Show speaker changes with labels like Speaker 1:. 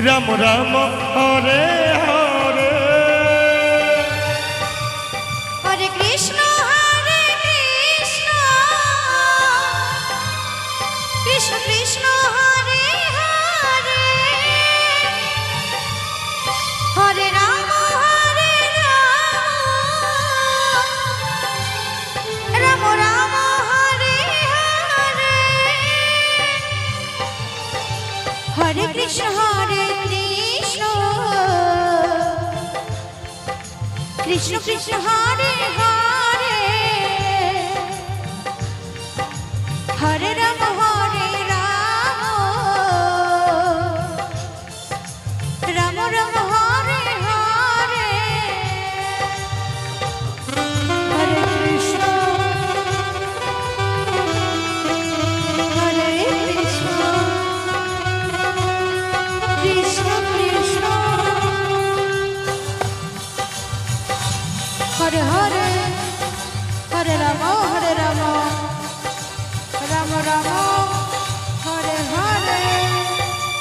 Speaker 1: Ram Ram Hare
Speaker 2: Krishna Krishna Hare Hare.